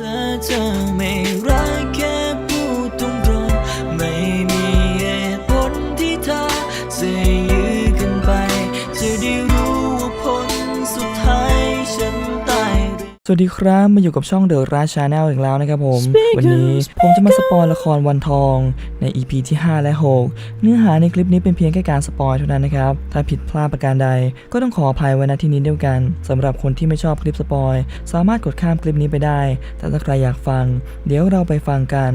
ถ้าเวัสดีครับมาอยู่กับช่องเดอะราชาแนลอีกแล้วนะครับผม Speaker วันนี้ผมจะมาสปอยละครวันทองใน EP ที่ 5 และ 6 เนื้อหาในคลิปนี้เป็นเพียงแค่การสปอยเท่านั้นนะครับ ถ้าผิดพลาดประการใด ก็ต้องขออภัยไว้ณที่นี้เดียวกันสำหรับคนที่ไม่ชอบคลิปสปอยสามารถกดข้ามคลิปนี้ไปได้ แต่ถ้าใครอยากฟัง เดี๋ยวเราไปฟังกัน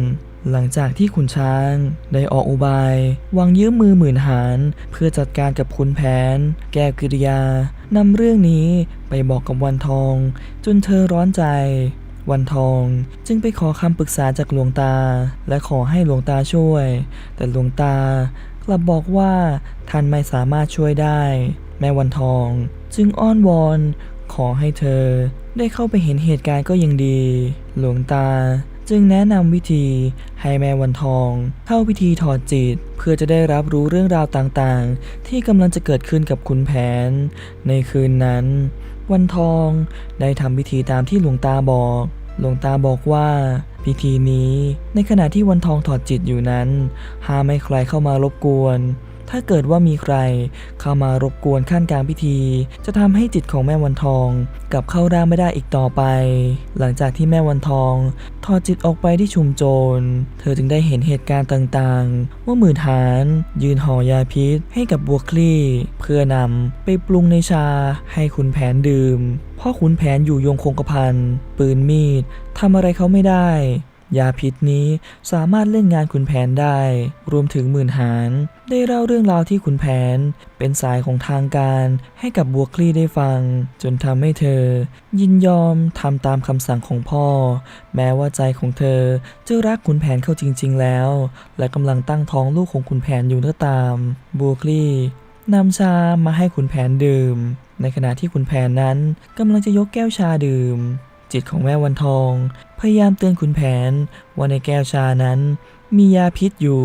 หลังจากที่ขุนช้างได้ออกอุบายวางยืมมือหมื่นหารเพื่อจัดการกับขุนแผน แก้วกิริยานำเรื่องนี้ไปบอกกับวันทอง จนเธอร้อนใจ วันทองจึงไปขอคำปรึกษาจากหลวงตา และขอให้หลวงตาช่วย แต่หลวงตากลับบอกว่าท่านไม่สามารถช่วยได้ แม่วันทองจึงอ้อนวอน ขอให้เธอได้เข้าไปเห็นเหตุการณ์ก็ยังดี หลวงตา จึงแนะนำวิธีให้แม่วันทอง เข้าพิธีถอดจิต เพื่อจะได้รับรู้เรื่องราวต่างๆ ที่กำลังจะเกิดขึ้นกับคุณแผน ในคืนนั้น วันทองได้ทำพิธีตามที่หลวงตาบอกหลวงตาบอกว่าพิธีนี้ในขณะที่วันทองถอดจิตอยู่นั้นห้ามไม่ใครเข้ามารบกวน ถ้าเกิดว่ามีใครเข้ามารบกวนขั้นกลางพิธี จะทำให้จิตของแม่วันทองกลับเข้าร่างไม่ได้อีกต่อไป หลังจากที่แม่วันทองถอดจิตออกไปที่ชุมโจร เธอจึงได้เห็นเหตุการณ์ต่างๆ ว่าหมื่นหารยืนห่อยาพิษให้กับบัวคลี่เพื่อนำไปปรุงในชาให้ขุนแผนดื่มเพราะขุนแผนอยู่ยงคงกระพันปืนมีดทำอะไรเขาไม่ได้ ยาพิษนี้สามารถเล่นงานขุนแผนได้ รวมถึงหมื่นหาร ได้เล่าเรื่องราวที่ขุนแผน เป็นสายของทางการให้กับบัวคลี่ได้ฟัง จนทำให้เธอ ยินยอมทำตามคำสั่งของพ่อ แม้ว่าใจของเธอจะรักขุนแผนเข้าจริง ๆ แล้ว และกำลังตั้งท้องลูกของขุนแผนอยู่ก็ตามบัวคลี่นำชามาให้ขุนแผนดื่ม ในขณะที่ขุนแผนนั้นกำลังจะยกแก้วชาดื่ม จิตของแม่วันทอง พยายามเตือนขุนแผนว่าในแก้วชานั้นมียาพิษอยู่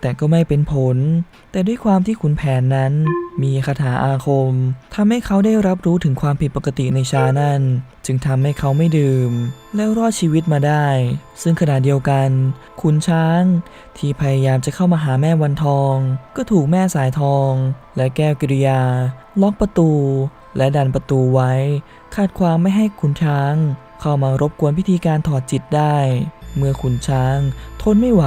แต่ก็ไม่เป็นผล แต่ด้วยความที่ขุนแผนนั้น มีคาถาอาคมทำให้เขาได้รับรู้ถึงความผิดปกติในชานั้น จึงทำให้เขาไม่ดื่ม แล้วรอดชีวิตมาได้ ซึ่งขณะเดียวกัน ขุนช้าง ที่พยายามจะเข้ามาหาแม่วันทอง ก็ถูกแม่สายทอง และแก้วกิริยา ล็อกประตู และดันประตูไว้ขัดขวางไม่ให้ขุนช้าง เข้ามารบกวนพิธีการถอดจิตได้ เมื่อขุนช้าง ทนไม่ไหว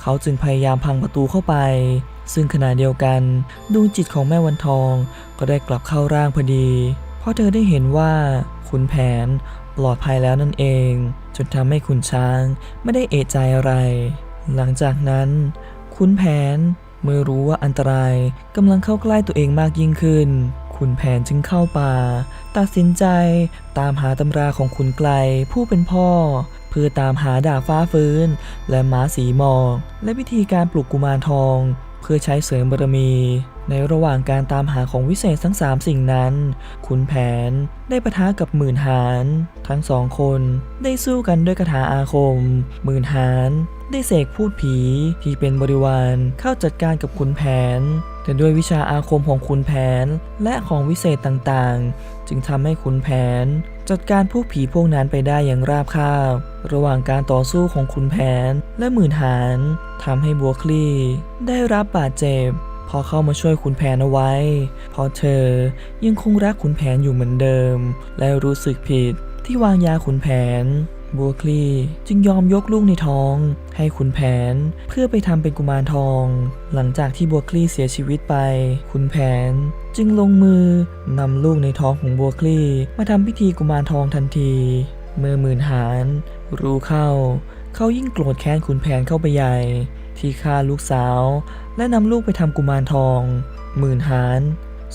เขาจึงพยายามพังประตูเข้าไป ซึ่งขณะเดียวกันดวงจิตของแม่วันทอง ก็ได้กลับเข้าร่างพอดี เพราะเธอได้เห็นว่าขุนแผนปลอดภัยแล้วนั่นเอง จนทำให้ขุนช้างไม่ได้เอะใจอะไร หลังจากนั้นขุนแผนเมื่อรู้ว่าอันตรายกำลังเข้าใกล้ตัวเองมากยิ่งขึ้น ขุนแผนจึงเข้าป่า ตัดสินใจตามหาตำราของขุนไกลผู้เป็นพ่อ เพื่อตามหาดาบฟ้าฟื้น และม้าสีหมอกและวิธีการปลุกกุมารทอง เพื่อใช้เสริมบารมี ในระหว่างการตามหาของวิเศษทั้งสามสิ่งนั้นขุนแผนได้ปะทะกับหมื่นหารทั้งสองคนได้สู้กันด้วยคาถาอาคม หมื่นหารได้เสกพูดผีที่เป็นบริวารเข้าจัดการกับขุนแผน แต่ด้วยวิชาอาคมของขุนแผนและของวิเศษต่างๆ จึงทำให้ขุนแผน จัดการพวกผีพวกนั้นไปได้อย่างราบคาบ ระหว่างการต่อสู้ของขุนแผนและหมื่นหารทำให้บัวคลี่ได้รับบาดเจ็บ พอเข้ามาช่วยขุนแผนเอาไว้พราะเธอยังคงรักขุนแผนอยู่เหมือนเดิม และรู้สึกผิดที่วางยาขุนแผน บัวคลีจึงยอมยกลูกในท้อง ให้ขุนแผนเพื่อไปทำเป็นกุมารทอง หลังจากที่บัวคลีเสียชีวิตไป ขุนแผนจึงลงมือนำลูกในท้องของบัวคลีมาทำพิธีกุมารทองทันที เมื่อหมื่นหารรู้เข้า เขายิ่งโกรธแค้นขุนแผนเข้าไปใหญ่ ที่ฆ่าลูกสาว และนำลูกไปทำกุมารทอง หมื่นหาร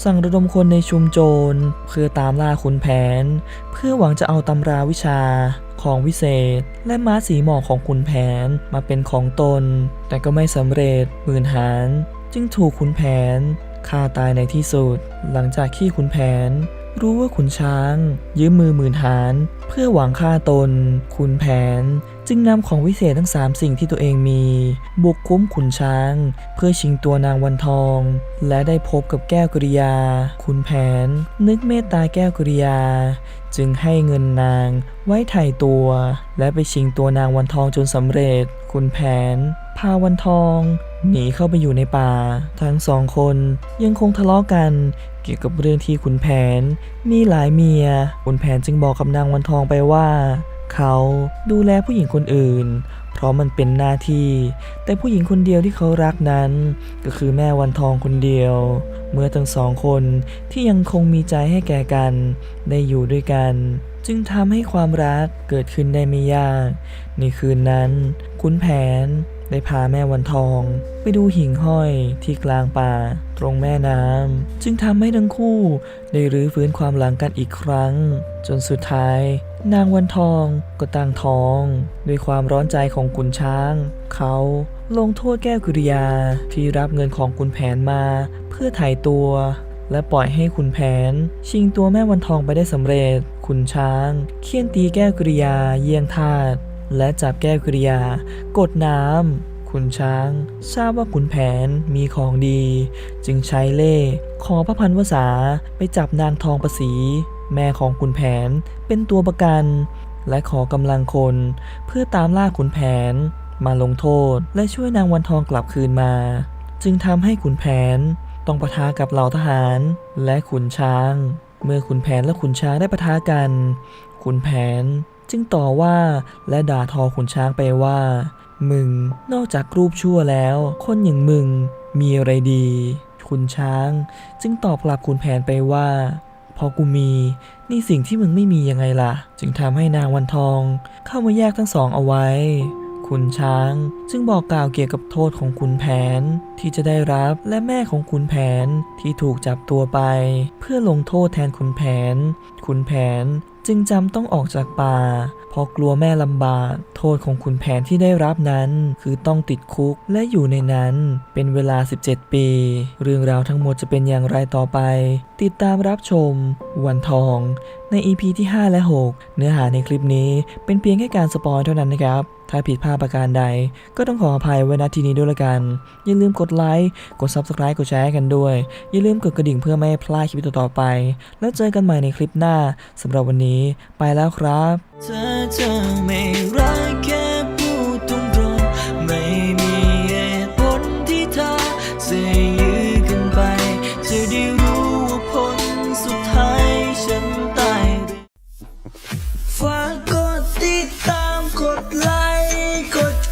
สั่งระดมคนในชุมโจร เพื่อตามล่าขุนแผน เพื่อหวังจะเอาตำราวิชาของวิเศษ และม้าสีหมอกของขุนแผนมาเป็นของตน แต่ก็ไม่สำเร็จหมื่นหารจึงถูกขุนแผนฆ่าตายในที่สุด หลังจากที่ขุนแผน รู้ว่าขุนช้าง ยืมมือหมื่นหารเพื่อหวังฆ่าตนขุนแผน จึงนำของวิเศษทั้งสามสิ่งที่ตัวเองมี บุกคุ้มขุนช้าง เพื่อชิงตัวนางวันทอง และได้พบกับแก้วกริยาขุนแผน นึกเมตตาแก้วกริยาจจึงให้เงินนางไว้ไถ่ตัว และไปชิงตัวนางวันทองจนสำเร็จ คุณแผน พาวันทอง หนีเข้าไปอยู่ในป่า ทั้งสองคนยังคงทะเลาะกันเกี่ยวกับเรื่องที่ขุนแผน มีหลายเมีย ขุนแผนจึงบอกกับนางวันทองไปว่า เขาดูแลผู้หญิงคนอื่น เพราะมันเป็นหน้าที่ แต่ผู้หญิงคนเดียวที่เขารักนั้น ก็คือแม่วันทองคนเดียว เมื่อทั้งสองคนที่ยังคงมีใจให้แก่กัน ได้อยู่ด้วยกัน จึงทำให้ความรักเกิดขึ้นได้ไม่ยาก ในคืนนั้นขุนแผนได้พาแม่วันทอง ไปดูหิ่งห้อยที่กลางป่า ตรงแม่น้ำจึงทำให้ทั้งคู่ ได้รื้อฟื้นความหลังกันอีกครั้ง จนสุดท้าย นางวันทองก็ตั้งท้อง ด้วยความร้อนใจของขุนช้าง เขาลงโทษแก้วกิริยาที่รับเงินของขุนแผนมาเพื่อไถ่ตัว และปล่อยให้ขุนแผน ชิงตัวแม่วันทองไปได้สำเร็จขุนช้างเคี่ยนตีแก้วกิริยาเยี่ยงทาสและจับแก้วกิริยากดน้ำขุนช้าง ทราบว่าขุนแผนมีของดี จึงใช้เล่ห์ขอพระพันวษาไปจับนางทองประสี แม่ของขุนแผนเป็นตัวประกัน และขอกำลังคนเพื่อตามล่าขุนแผน มาลงโทษและช่วยนางวันทองกลับคืนมา จึงทำให้ขุนแผนต้องปะทะกับเหล่าทหารและขุนช้าง เมื่อขุนแผนและขุนช้างได้ปะทะกัน ขุนแผนจึงต่อว่าและด่าทอขุนช้างไปว่า มึงนอกจากรูปชั่วแล้ว คนอย่างมึงมีอะไรดี ขุนช้างจึงตอบกลับขุนแผนไปว่า พอกูมี นี่สิ่งที่มึงไม่มียังไงล่ะ จึงทำให้นางวันทอง เข้ามาแยกทั้งสองเอาไว้ขุนช้าง จึงบอกกล่าวเกี่ยวกับโทษของขุนแผนที่จะได้รับและแม่ของขุนแผนที่ถูกจับตัวไป เพื่อลงโทษแทนขุนแผนขุนแผนจึงจำต้องออกจากป่า ราะกลัวแม่ลำบาก โทษของขุนแผนที่ได้รับนั้นคือต้องติดคุกและอยู่ในนั้นเป็นเวลา 17 ปี เรื่องราวทั้งหมดจะเป็นอย่างไรต่อไป ติดตามรับชม วันทอง ใน EP ที่ 5 และ 6 เนื้อหาในคลิปนี้เป็นเพียงแค่การสปอยเท่านั้นนะครับ ถ้าผิดพลาดประการใด ก็ต้องขออภัยไว้ณที่นี้ด้วยละกัน อย่าลืมกดไลค์ กด Subscribe กดแชร์กันด้วย อย่าลืมกดกระดิ่งเพื่อไม่ให้พลาดคลิปต่อๆไป แล้วเจอกันใหม่ในคลิปหน้าสำหรับวันนี้ ไปแล้วครับเธอจะ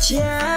天